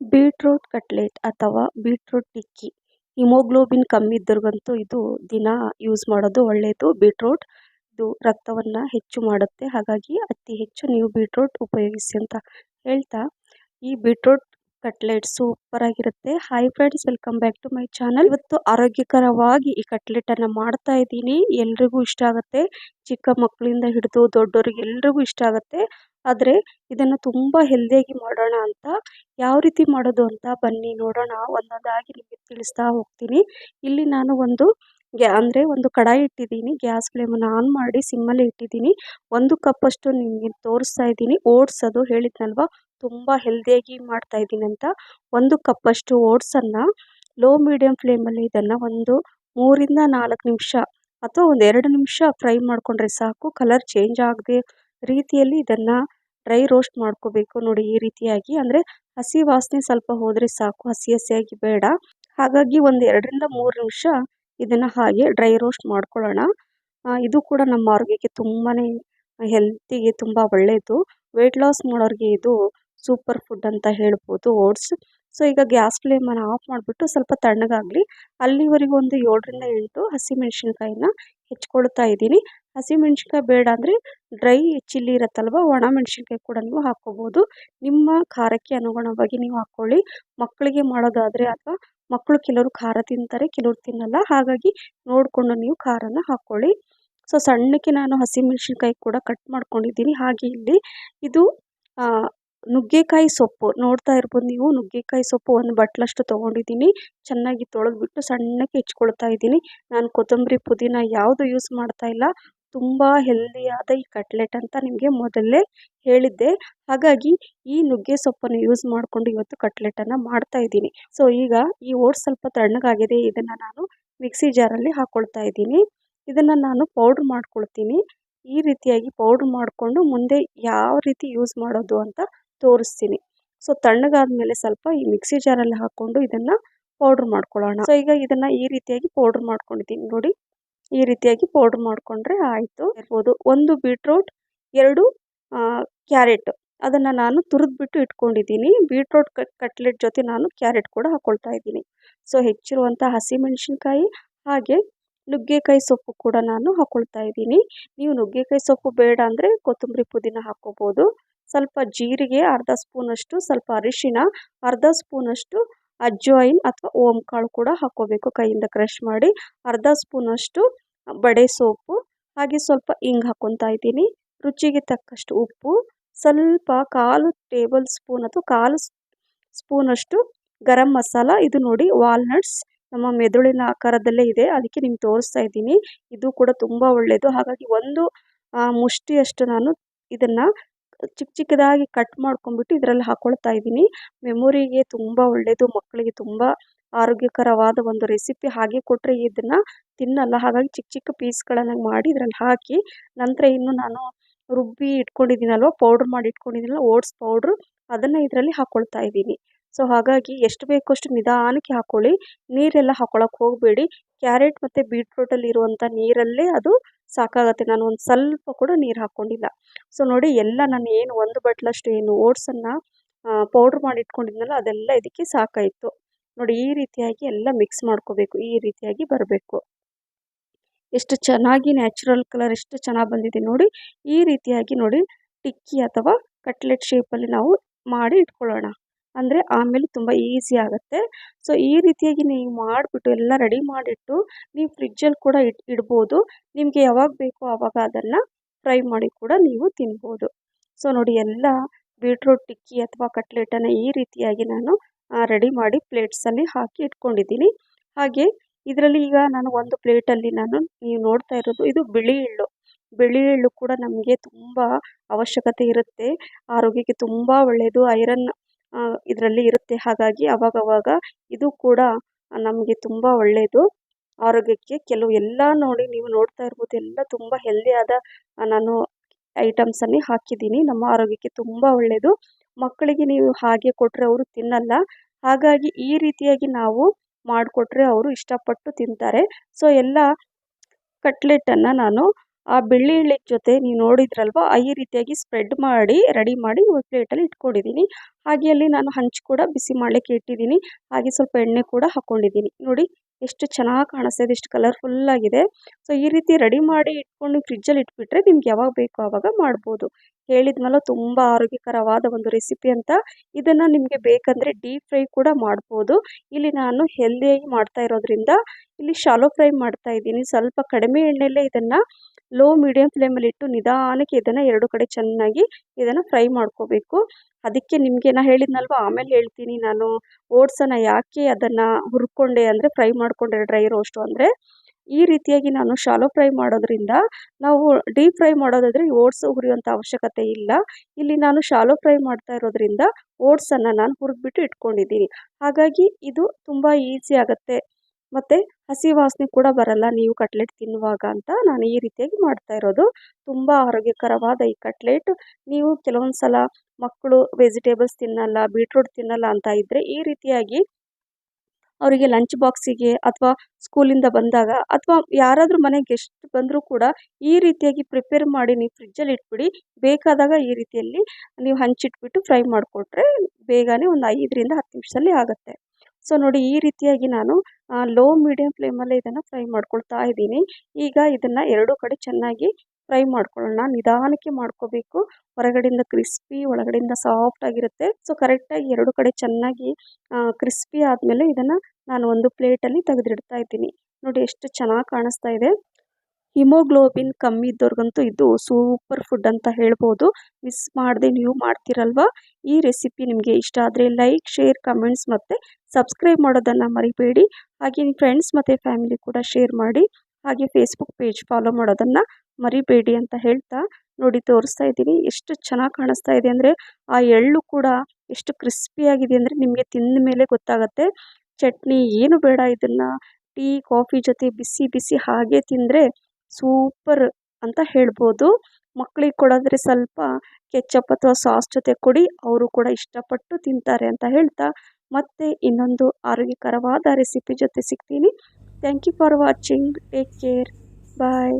Beetroot cutlet ಅಥವಾ beetroot tikki. Haemoglobin ಕಮ್ಮಿ ಇದ್ದವ್ರಿಗಂತೂ ಇದು ದಿನ ಯೂಸ್ ಮಾಡೋದು ಒಳ್ಳೆಯದು ಬೀಟ್ರೂಟ್ ಇದು ರಕ್ತವನ್ನು ಹೆಚ್ಚು ಮಾಡುತ್ತೆ. ಹಾಗಾಗಿ ಅತಿ ಹೆಚ್ಚು ನೀವು ಬೀಟ್ರೂಟ್ ಉಪಯೋಗಿಸಿ ಅಂತ ಹೇಳ್ತಾ ಈ ಬೀಟ್ರೂಟ್ ಕಟ್ಲೆಟ್ ಸೂಪರ್ ಆಗಿರುತ್ತೆ. Hi friends welcome back to my channel ಇವತ್ತು ಆರೋಗ್ಯಕರವಾಗಿ ಈ ಕಟ್ಲೆಟ್ ಅನ್ನ ಮಾಡ್ತಾ ಇದ್ದೀನಿ. ಎಲ್ರಿಗೂ ಇಷ್ಟ ಆಗುತ್ತೆ. ಚಿಕ್ಕ ಮಕ್ಕಳಿಂದ ಹಿಡಿದು ದೊಡ್ಡವ್ರಿಗೆ ಎಲ್ರಿಗೂ ಇಷ್ಟ ಆಗುತ್ತೆ. ಆದರೆ ಇದನ್ನು ತುಂಬ ಹೆಲ್ದಿಯಾಗಿ ಮಾಡೋಣ ಅಂತ, ಯಾವ ರೀತಿ ಮಾಡೋದು ಅಂತ ಬನ್ನಿ ನೋಡೋಣ. ಒಂದೊಂದಾಗಿ ನಿಮಗೆ ತಿಳಿಸ್ತಾ ಹೋಗ್ತೀನಿ. ಇಲ್ಲಿ ನಾನು ಒಂದು ಗ್ಯಾ, ಅಂದರೆ ಒಂದು ಕಡಾಯಿ ಇಟ್ಟಿದ್ದೀನಿ. ಗ್ಯಾಸ್ ಫ್ಲೇಮನ್ನು ಆನ್ ಮಾಡಿ ಸಿಮ್ಮಲ್ಲಿ ಇಟ್ಟಿದ್ದೀನಿ. ಒಂದು ಕಪ್ಪಷ್ಟು ನಿಮಗೆ ತೋರಿಸ್ತಾ ಇದ್ದೀನಿ. ಓಟ್ಸ್ ಅದು ಹೇಳಿದ್ನಲ್ವ? ತುಂಬ ಹೆಲ್ದಿಯಾಗಿ ಮಾಡ್ತಾ ಇದ್ದೀನಿ ಅಂತ ಒಂದು ಕಪ್ಪಷ್ಟು ಓಟ್ಸನ್ನು ಲೋ ಮೀಡಿಯಮ್ ಫ್ಲೇಮಲ್ಲಿ ಇದನ್ನು ಒಂದು ಮೂರಿಂದ ನಾಲ್ಕು ನಿಮಿಷ ಅಥವಾ ಒಂದು ಎರಡು ನಿಮಿಷ ಫ್ರೈ ಮಾಡಿಕೊಂಡ್ರೆ ಸಾಕು. ಕಲರ್ ಚೇಂಜ್ ಆಗದೆ ರೀತಿಯಲ್ಲಿ ಇದನ್ನು ಡ್ರೈ ರೋಸ್ಟ್ ಮಾಡ್ಕೋಬೇಕು ನೋಡಿ ಈ ರೀತಿಯಾಗಿ. ಅಂದರೆ ಹಸಿ ವಾಸನೆ ಸ್ವಲ್ಪ ಹೋದರೆ ಸಾಕು. ಹಸಿ ಹಸಿಯಾಗಿ ಬೇಡ. ಹಾಗಾಗಿ ಒಂದು ಎರಡರಿಂದ ಮೂರು ನಿಮಿಷ ಇದನ್ನು ಹಾಗೆ ಡ್ರೈ ರೋಸ್ಟ್ ಮಾಡ್ಕೊಳ್ಳೋಣ. ಇದು ಕೂಡ ನಮ್ಮ ಆರೋಗ್ಯಕ್ಕೆ ತುಂಬಾ ಹೆಲ್ತಿಗೆ ತುಂಬ ಒಳ್ಳೆಯದು ವೆಯ್ಟ್ ಲಾಸ್ ಮಾಡೋರಿಗೆ ಇದು ಸೂಪರ್ ಫುಡ್ ಅಂತ ಹೇಳ್ಬೋದು ಓಟ್ಸ್. ಸೊ, ಈಗ ಗ್ಯಾಸ್ ಫ್ಲೇಮನ್ನು ಆಫ್ ಮಾಡಿಬಿಟ್ಟು ಸ್ವಲ್ಪ ತಣ್ಣಗಾಗಲಿ. ಅಲ್ಲಿವರೆಗೂ ಒಂದು ಏಳರಿಂದ ಎಂಟು ಹಸಿಮೆಣ್ಸಿನ್ಕಾಯಿನ ಹೆಚ್ಕೊಳ್ತಾ ಇದ್ದೀನಿ. ಹಸಿಮೆಣ್ಸಿನ್ಕಾಯಿ ಬೇಡ ಅಂದರೆ ಡ್ರೈ ಚಿಲ್ಲಿ ಇರುತ್ತಲ್ವ ಒಣ ಮೆಣಸಿನ್ಕಾಯಿ ಕೂಡ ನೀವು ಹಾಕ್ಕೋಬೋದು. ನಿಮ್ಮ ಖಾರಕ್ಕೆ ಅನುಗುಣವಾಗಿ ನೀವು ಹಾಕ್ಕೊಳ್ಳಿ. ಮಕ್ಕಳಿಗೆ ಮಾಡೋದಾದರೆ ಅಥವಾ ಮಕ್ಕಳು ಕೆಲವರು ಖಾರ ತಿಂತಾರೆ, ಕೆಲವರು ತಿನ್ನಲ್ಲ. ಹಾಗಾಗಿ ನೋಡಿಕೊಂಡು ನೀವು ಖಾರನ ಹಾಕ್ಕೊಳ್ಳಿ. ಸೊ, ಸಣ್ಣಕ್ಕೆ ನಾನು ಹಸಿಮೆಣ್ಸಿನ್ಕಾಯಿ ಕೂಡ ಕಟ್ ಮಾಡ್ಕೊಂಡಿದ್ದೀನಿ. ಹಾಗೆ ಇಲ್ಲಿ ಇದು ನುಗ್ಗೆಕಾಯಿ ಸೊಪ್ಪು ನೋಡ್ತಾ ಇರ್ಬೋದು ನೀವು. ನುಗ್ಗೆಕಾಯಿ ಸೊಪ್ಪು ಒಂದು ಬಟ್ಲಷ್ಟು ತೊಗೊಂಡಿದ್ದೀನಿ. ಚೆನ್ನಾಗಿ ತೊಳೆದ್ಬಿಟ್ಟು ಸಣ್ಣಕ್ಕೆ ಹೆಚ್ಕೊಳ್ತಾ ಇದ್ದೀನಿ. ನಾನು ಕೊತ್ತಂಬರಿ ಪುದೀನ ಯಾವುದು ಯೂಸ್ ಮಾಡ್ತಾ ಇಲ್ಲ. ತುಂಬ ಹೆಲ್ದಿಯಾದ ಈ ಕಟ್ಲೆಟ್ ಅಂತ ನಿಮಗೆ ಮೊದಲೇ ಹೇಳಿದ್ದೆ. ಹಾಗಾಗಿ ಈ ನುಗ್ಗೆ ಸೊಪ್ಪನ್ನು ಯೂಸ್ ಮಾಡಿಕೊಂಡು ಇವತ್ತು ಕಟ್ಲೆಟನ್ನು ಮಾಡ್ತಾ ಇದ್ದೀನಿ. ಸೊ ಈಗ ಈ ಓಟ್ಸ್ ಸ್ವಲ್ಪ ತಣ್ಣಗಾಗಿದೆ. ಇದನ್ನು ನಾನು ಮಿಕ್ಸಿ ಜಾರಲ್ಲಿ ಹಾಕ್ಕೊಳ್ತಾ ಇದ್ದೀನಿ. ಇದನ್ನು ನಾನು ಪೌಡ್ರ್ ಮಾಡ್ಕೊಳ್ತೀನಿ. ಈ ರೀತಿಯಾಗಿ ಪೌಡ್ರ್ ಮಾಡಿಕೊಂಡು ಮುಂದೆ ಯಾವ ರೀತಿ ಯೂಸ್ ಮಾಡೋದು ಅಂತ ತೋರಿಸ್ತೀನಿ. ಸೊ ತಣ್ಣಗಾದ್ಮೇಲೆ ಸ್ವಲ್ಪ ಈ ಮಿಕ್ಸಿ ಜಾರಲ್ಲಿ ಹಾಕ್ಕೊಂಡು ಇದನ್ನು ಪೌಡ್ರ್ ಮಾಡ್ಕೊಳ್ಳೋಣ. ಸೊ ಈಗ ಇದನ್ನು ಈ ರೀತಿಯಾಗಿ ಪೌಡ್ರ್ ಮಾಡ್ಕೊಂಡಿದ್ದೀನಿ ನೋಡಿ. ಈ ರೀತಿಯಾಗಿ ಪೌಡ್ರ್ ಮಾಡಿಕೊಂಡ್ರೆ ಆಯಿತು. ಇರ್ಬೋದು. ಒಂದು ಬೀಟ್ರೋಟ್ ಎರಡು ಕ್ಯಾರೆಟ್ ಅದನ್ನು ನಾನು ತುರಿದ್ಬಿಟ್ಟು ಇಟ್ಕೊಂಡಿದ್ದೀನಿ. ಬೀಟ್ರೋಟ್ ಕಟ್ಲೆಟ್ ಜೊತೆ ನಾನು ಕ್ಯಾರೆಟ್ ಕೂಡ ಹಾಕ್ಕೊಳ್ತಾ ಇದ್ದೀನಿ. ಸೊ ಹೆಚ್ಚಿರುವಂಥ ಹಸಿಮೆಣಸಿನ್ಕಾಯಿ ಹಾಗೆ ನುಗ್ಗೆಕಾಯಿ ಸೊಪ್ಪು ಕೂಡ ನಾನು ಹಾಕ್ಕೊಳ್ತಾ ಇದ್ದೀನಿ. ನೀವು ನುಗ್ಗೆಕಾಯಿ ಸೊಪ್ಪು ಬೇಡ ಅಂದರೆ ಕೊತ್ತಂಬರಿ ಪುದೀನ ಹಾಕ್ಕೋಬೋದು ಸ್ವಲ್ಪ ಜೀರಿಗೆ, ಅರ್ಧ ಸ್ಪೂನಷ್ಟು ಸ್ವಲ್ಪ ಅರಿಶಿನ ಅರ್ಧ ಸ್ಪೂನಷ್ಟು ಅಜ್ವಾಯಿನ್ ಅಥವಾ ಓಮ್ ಕಾಳು ಕೂಡ ಹಾಕ್ಕೋಬೇಕು ಕೈಯಿಂದ ಕ್ರಷ್ ಮಾಡಿ. ಅರ್ಧ ಸ್ಪೂನಷ್ಟು ಬಡೆ ಸೋಪು, ಹಾಗೆ ಸ್ವಲ್ಪ ಹಿಂಗ್ ಹಾಕ್ಕೊತಾ ಇದ್ದೀನಿ. ರುಚಿಗೆ ತಕ್ಕಷ್ಟು ಉಪ್ಪು, ಸ್ವಲ್ಪ ಕಾಲು ಟೇಬಲ್ ಸ್ಪೂನ್ ಅಥವಾ ಕಾಲು ಸ್ಪೂನಷ್ಟು ಗರಂ ಮಸಾಲ. ಇದು ನೋಡಿ ವಾಲ್ನಟ್ಸ್ ನಮ್ಮ ಮೆದುಳಿನ ಆಕಾರದಲ್ಲೇ ಇದೆ, ಅದಕ್ಕೆ ನಿಮ್ಗೆ ತೋರಿಸ್ತಾ ಇದ್ದೀನಿ. ಇದು ಕೂಡ ತುಂಬ ಒಳ್ಳೆಯದು ಹಾಗಾಗಿ ಒಂದು ಮುಷ್ಟಿಯಷ್ಟು ನಾನು ಇದನ್ನು ಚಿಕ್ಕ ಚಿಕ್ಕದಾಗಿ ಕಟ್ ಮಾಡ್ಕೊಂಡ್ಬಿಟ್ಟು ಇದರಲ್ಲಿ ಹಾಕೊಳ್ತಾ ಇದ್ದೀನಿ. ಮೆಮೊರಿಗೆ ತುಂಬ ಒಳ್ಳೆಯದು ಮಕ್ಕಳಿಗೆ ತುಂಬ ಆರೋಗ್ಯಕರವಾದ ಒಂದು ರೆಸಿಪಿ ಹಾಗೆ ಕೊಟ್ಟರೆ ಇದನ್ನು ತಿನ್ನಲ್ಲ. ಹಾಗಾಗಿ ಚಿಕ್ಕ ಚಿಕ್ಕ ಪೀಸ್ಗಳನ್ನು ಮಾಡಿ ಇದರಲ್ಲಿ ಹಾಕಿ, ನಂತರ ಇನ್ನು ನಾನು ರುಬ್ಬಿ ಇಟ್ಕೊಂಡಿದ್ದೀನಲ್ವ, ಪೌಡ್ರ್ ಮಾಡಿ ಇಟ್ಕೊಂಡಿದ್ದೀನಲ್ಲ, ಓಟ್ಸ್ ಪೌಡ್ರು ಅದನ್ನು ಇದರಲ್ಲಿ ಹಾಕ್ಕೊಳ್ತಾ ಇದ್ದೀನಿ. ಸೊ ಹಾಗಾಗಿ ಎಷ್ಟು ಬೇಕೋ ಅಷ್ಟು ನಿಧಾನಕ್ಕೆ ಹಾಕ್ಕೊಳ್ಳಿ ನೀರೆಲ್ಲ ಹಾಕ್ಕೊಳಕ್ಕೆ ಹೋಗಬೇಡಿ. ಕ್ಯಾರೆಟ್ ಮತ್ತು ಬೀಟ್ರೂಟಲ್ಲಿ ಇರುವಂಥ ನೀರಲ್ಲೇ ಅದು ಸಾಕಾಗುತ್ತೆ. ನಾನು ಒಂದು ಸ್ವಲ್ಪ ಕೂಡ ನೀರು ಹಾಕ್ಕೊಂಡಿಲ್ಲ ಸೊ ನೋಡಿ ಎಲ್ಲ ನಾನು ಏನು ಒಂದು ಬಟ್ಲಷ್ಟು ಏನು ಓಟ್ಸನ್ನು ಪೌಡ್ರ್ ಮಾಡಿ ಇಟ್ಕೊಂಡಿದ್ನಲ್ಲ ಅದೆಲ್ಲ ಇದಕ್ಕೆ ಸಾಕಾಯಿತು. ನೋಡಿ ಈ ರೀತಿಯಾಗಿ ಎಲ್ಲ ಮಿಕ್ಸ್ ಮಾಡ್ಕೋಬೇಕು. ಈ ರೀತಿಯಾಗಿ ಬರಬೇಕು. ಎಷ್ಟು ಚೆನ್ನಾಗಿ ನ್ಯಾಚುರಲ್ ಕಲರ್ ಎಷ್ಟು ಚೆನ್ನಾಗಿ ಬಂದಿದೆ ನೋಡಿ. ಈ ರೀತಿಯಾಗಿ ನೋಡಿ, ಟಿಕ್ಕಿ ಅಥವಾ ಕಟ್ಲೆಟ್ ಶೇಪಲ್ಲಿ ನಾವು ಮಾಡಿ ಇಟ್ಕೊಳ್ಳೋಣ. ಅಂದರೆ ಆಮೇಲೆ ತುಂಬ ಈಸಿ ಆಗುತ್ತೆ. ಸೊ ಈ ರೀತಿಯಾಗಿ ನೀವು ಮಾಡಿಬಿಟ್ಟು ಎಲ್ಲ ರೆಡಿ ಮಾಡಿಟ್ಟು ನೀವು ಫ್ರಿಜ್ಜಲ್ಲಿ ಕೂಡ ಇಟ್ ಇಡ್ಬೋದು. ನಿಮಗೆ ಯಾವಾಗ ಬೇಕೋ ಆವಾಗ ಅದನ್ನು ಫ್ರೈ ಮಾಡಿ ಕೂಡ ನೀವು ತಿನ್ಬೋದು. ಸೊ ನೋಡಿ ಎಲ್ಲ ಬೀಟ್ರೂಟ್ ಟಿಕ್ಕಿ ಅಥವಾ ಕಟ್ಲೆಟನ್ನು ಈ ರೀತಿಯಾಗಿ ನಾನು ರೆಡಿ ಮಾಡಿ ಪ್ಲೇಟ್ಸಲ್ಲಿ ಹಾಕಿ ಇಟ್ಕೊಂಡಿದ್ದೀನಿ. ಹಾಗೆ ಇದರಲ್ಲಿ ಈಗ ನಾನು ಒಂದು ಪ್ಲೇಟಲ್ಲಿ ನಾನು ನೀವು ನೋಡ್ತಾ ಇರೋದು ಇದು ಬಿಳಿ ಎಳ್ಳು. ಬಿಳಿ ಎಳ್ಳು ಕೂಡ ನಮಗೆ ತುಂಬ ಅವಶ್ಯಕತೆ ಇರುತ್ತೆ. ಆರೋಗ್ಯಕ್ಕೆ ತುಂಬ ಒಳ್ಳೆಯದು ಐರನ್ ಇದರಲ್ಲಿ ಇರುತ್ತೆ. ಹಾಗಾಗಿ ಅವಾಗವಾಗ ಇದು ಕೂಡ ನಮಗೆ ತುಂಬ ಒಳ್ಳೆಯದು ಆರೋಗ್ಯಕ್ಕೆ ಕೆಲವು ಎಲ್ಲ ನೋಡಿ ನೀವು ನೋಡ್ತಾ ಇರ್ಬೋದು. ಎಲ್ಲ ತುಂಬ ಹೆಲ್ದಿಯಾದ ನಾನು ಐಟಮ್ಸನ್ನೇ ಹಾಕಿದ್ದೀನಿ. ನಮ್ಮ ಆರೋಗ್ಯಕ್ಕೆ ತುಂಬ ಒಳ್ಳೆಯದು ಮಕ್ಕಳಿಗೆ ನೀವು ಹಾಗೆ ಕೊಟ್ಟರೆ ಅವರು ತಿನ್ನಲ್ಲ. ಹಾಗಾಗಿ ಈ ರೀತಿಯಾಗಿ ನಾವು ಮಾಡಿಕೊಟ್ರೆ ಅವರು ಇಷ್ಟಪಟ್ಟು ತಿಂತಾರೆ. ಸೊ ಎಲ್ಲ ಕಟ್ಲೆಟನ್ನು ನಾನು ಆ ಬೆಳ್ಳಿ ಎಳ್ಳು ಜೊತೆ ನೀವು ನೋಡಿದ್ರಲ್ವ, ಈ ರೀತಿಯಾಗಿ ಸ್ಪ್ರೆಡ್ ಮಾಡಿ ರೆಡಿ ಮಾಡಿ ಒಂದು ಪ್ಲೇಟಲ್ಲಿ ಇಟ್ಕೊಂಡಿದ್ದೀನಿ ಹಾಗೆ ಅಲ್ಲಿ ನಾನು ಹಂಚು ಕೂಡ ಬಿಸಿ ಮಾಡಲಿಕ್ಕೆ ಇಟ್ಟಿದ್ದೀನಿ ಹಾಗೆ ಸ್ವಲ್ಪ ಎಣ್ಣೆ ಕೂಡ ಹಾಕ್ಕೊಂಡಿದ್ದೀನಿ ನೋಡಿ ಎಷ್ಟು ಚೆನ್ನಾಗಿ ಕಾಣಿಸ್ತಾ ಇದೆ ಎಷ್ಟು ಕಲರ್ಫುಲ್ಲಾಗಿದೆ ಸೊ ಈ ರೀತಿ ರೆಡಿ ಮಾಡಿ ಇಟ್ಕೊಂಡು ಫ್ರಿಜ್ಜಲ್ಲಿ ಇಟ್ಬಿಟ್ರೆ ನಿಮ್ಗೆ ಯಾವಾಗ ಬೇಕೋ ಆವಾಗ ಮಾಡ್ಬೋದು. ಹೇಳಿದ್ಮೇಲೆ ತುಂಬ ಆರೋಗ್ಯಕರವಾದ ಒಂದು ರೆಸಿಪಿ ಅಂತ. ಇದನ್ನು ನಿಮಗೆ ಬೇಕಂದರೆ ಡೀಪ್ ಫ್ರೈ ಕೂಡ ಮಾಡ್ಬೋದು. ಇಲ್ಲಿ ನಾನು ಹೆಲ್ದಿಯಾಗಿ ಮಾಡ್ತಾ ಇರೋದ್ರಿಂದ ಇಲ್ಲಿ ಶಾಲೋ ಫ್ರೈ ಮಾಡ್ತಾ ಇದ್ದೀನಿ. ಸ್ವಲ್ಪ ಕಡಿಮೆ ಎಣ್ಣೆಯಲ್ಲೇ ಇದನ್ನು ಲೋ ಮೀಡಿಯಂ ಫ್ಲೇಮಲ್ಲಿ ಇಟ್ಟು ನಿಧಾನಕ್ಕೆ ಇದನ್ನು ಎರಡು ಕಡೆ ಚೆನ್ನಾಗಿ ಇದನ್ನು ಫ್ರೈ ಮಾಡ್ಕೋಬೇಕು. ಅದಕ್ಕೆ ನಿಮಗೆ ನಾ ಹೇಳಿದ್ನಲ್ವ? ಆಮೇಲೆ ಹೇಳ್ತೀನಿ ನಾನು. ಓಟ್ಸನ್ನು ಯಾಕೆ ಅದನ್ನು ಹುರ್ಕೊಂಡೆ ಅಂದರೆ ಫ್ರೈ ಮಾಡಿಕೊಂಡೆ ಡ್ರೈ ರೋಸ್ಟು ಅಂದರೆ, ಈ ರೀತಿಯಾಗಿ ನಾನು ಶಾಲೋ ಫ್ರೈ ಮಾಡೋದ್ರಿಂದ ನಾವು ಡೀಪ್ ಫ್ರೈ ಮಾಡೋದಾದರೆ ಓಟ್ಸ್ ಹುರಿಯುವಂಥ ಅವಶ್ಯಕತೆ ಇಲ್ಲ. ಇಲ್ಲಿ ನಾನು ಶಾಲೋ ಫ್ರೈ ಮಾಡ್ತಾ ಇರೋದ್ರಿಂದ ಓಟ್ಸನ್ನು ನಾನು ಹುರಿದ್ಬಿಟ್ಟು ಇಟ್ಕೊಂಡಿದ್ದೀನಿ. ಹಾಗಾಗಿ ಇದು ತುಂಬ ಈಸಿ ಆಗುತ್ತೆ. ಮತ್ತು ಹಸಿ ವಾಸನೆ ಕೂಡ ಬರಲ್ಲ, ನೀವು ಕಟ್ಲೆಟ್ ತಿನ್ನುವಾಗ ಅಂತ ನಾನು ಈ ರೀತಿಯಾಗಿ ಮಾಡ್ತಾ ಇರೋದು. ತುಂಬ ಆರೋಗ್ಯಕರವಾದ ಈ ಕಟ್ಲೆಟ್. ನೀವು ಕೆಲವೊಂದು ಸಲ ಮಕ್ಕಳು ವೆಜಿಟೇಬಲ್ಸ್ ತಿನ್ನಲ್ಲ, ಬೀಟ್ರೂಟ್ ತಿನ್ನಲ್ಲ ಅಂತ ಇದ್ದರೆ ಈ ರೀತಿಯಾಗಿ ಅವರಿಗೆ ಲಂಚ್ ಬಾಕ್ಸಿಗೆ ಅಥವಾ ಸ್ಕೂಲಿಂದ ಬಂದಾಗ ಅಥವಾ ಯಾರಾದರೂ ಮನೆಗೆ ಗೆಸ್ಟ್ ಬಂದರೂ ಕೂಡ ಈ ರೀತಿಯಾಗಿ ಪ್ರಿಪೇರ್ ಮಾಡಿ ನೀವು ಫ್ರಿಜ್ಜಲ್ಲಿ ಇಟ್ಬಿಡಿ. ಬೇಕಾದಾಗ ಈ ರೀತಿಯಲ್ಲಿ ನೀವು ಹಂಚಿಟ್ಬಿಟ್ಟು ಫ್ರೈ ಮಾಡಿಕೊಟ್ರೆ ಬೇಗನೆ ಒಂದು ಐದರಿಂದ ಹತ್ತು ನಿಮಿಷದಲ್ಲಿ ಆಗುತ್ತೆ. ಸೊ ನೋಡಿ ಈ ರೀತಿಯಾಗಿ ನಾನು ಲೋ ಮೀಡಿಯಮ್ ಫ್ಲೇಮಲ್ಲೇ ಇದನ್ನು ಫ್ರೈ ಮಾಡ್ಕೊಳ್ತಾ ಇದ್ದೀನಿ. ಈಗ ಇದನ್ನು ಎರಡೂ ಕಡೆ ಚೆನ್ನಾಗಿ ಫ್ರೈ ಮಾಡ್ಕೊಳ್ಳೋಣ. ನಿಧಾನಕ್ಕೆ ಮಾಡ್ಕೋಬೇಕು. ಹೊರಗಡೆಯಿಂದ ಕ್ರಿಸ್ಪಿ ಒಳಗಡೆಯಿಂದ ಸಾಫ್ಟ್ ಆಗಿರುತ್ತೆ. ಸೊ ಕರೆಕ್ಟಾಗಿ ಎರಡು ಕಡೆ ಚೆನ್ನಾಗಿ ಕ್ರಿಸ್ಪಿ ಆದಮೇಲೆ ಇದನ್ನು ನಾನು ಒಂದು ಪ್ಲೇಟಲ್ಲಿ ತೆಗೆದಿಡ್ತಾ ಇದ್ದೀನಿ. ನೋಡಿ ಎಷ್ಟು ಚೆನ್ನಾಗಿ ಕಾಣಿಸ್ತಾ ಇದೆ. ಹಿಮೋಗ್ಲೋಬಿನ್ ಕಮ್ಮಿ ಇದ್ದವ್ರಿಗಂತೂ ಇದು ಸೂಪರ್ ಫುಡ್ ಅಂತ ಹೇಳ್ಬೋದು. ಮಿಸ್ ಮಾಡದೆ ನೀವು ಮಾಡ್ತೀರಲ್ವ? ಈ ರೆಸಿಪಿ ನಿಮಗೆ ಇಷ್ಟ ಆದರೆ ಲೈಕ್, ಶೇರ್, ಕಮೆಂಟ್ಸ್ ಮತ್ತು ಸಬ್ಸ್ಕ್ರೈಬ್ ಮಾಡೋದನ್ನು ಮರಿಬೇಡಿ. ಹಾಗೆ ನಿಮ್ಮ ಫ್ರೆಂಡ್ಸ್ ಮತ್ತು ಫ್ಯಾಮಿಲಿ ಕೂಡ ಶೇರ್ ಮಾಡಿ, ಹಾಗೆ ಫೇಸ್ಬುಕ್ ಪೇಜ್ ಫಾಲೋ ಮಾಡೋದನ್ನು ಮರಿಬೇಡಿ ಅಂತ ಹೇಳ್ತಾ ನೋಡಿ ತೋರಿಸ್ತಾ ಇದ್ದೀನಿ. ಎಷ್ಟು ಚೆನ್ನಾಗಿ ಕಾಣಿಸ್ತಾ ಇದೆ ಅಂದರೆ ಆ ಎಳ್ಳು ಕೂಡ ಎಷ್ಟು ಕ್ರಿಸ್ಪಿಯಾಗಿದೆ ಅಂದರೆ ನಿಮಗೆ ತಿಂದ ಮೇಲೆ ಗೊತ್ತಾಗುತ್ತೆ. ಚಟ್ನಿ ಏನು ಬೇಡ ಇದನ್ನು. ಟೀ, ಕಾಫಿ ಜೊತೆ ಬಿಸಿ ಬಿಸಿ ಹಾಗೆ ತಿಂದರೆ ಸೂಪರ್ ಅಂತ ಹೇಳ್ಬೋದು. ಮಕ್ಕಳಿಗೆ ಕೊಡೋದ್ರೆ ಸ್ವಲ್ಪ ಕೆಚಪ್ ಅಥವಾ ಸಾಸ್ ಜೊತೆ ಕೊಡಿ, ಅವರು ಕೂಡ ಇಷ್ಟಪಟ್ಟು ತಿಂತಾರೆ ಅಂತ ಹೇಳ್ತಾ ಮತ್ತೆ ಇನ್ನೊಂದು ಆರೋಗ್ಯಕರವಾದ ರೆಸಿಪಿ ಜೊತೆ ಸಿಗ್ತೀನಿ. Thank you for watching take care bye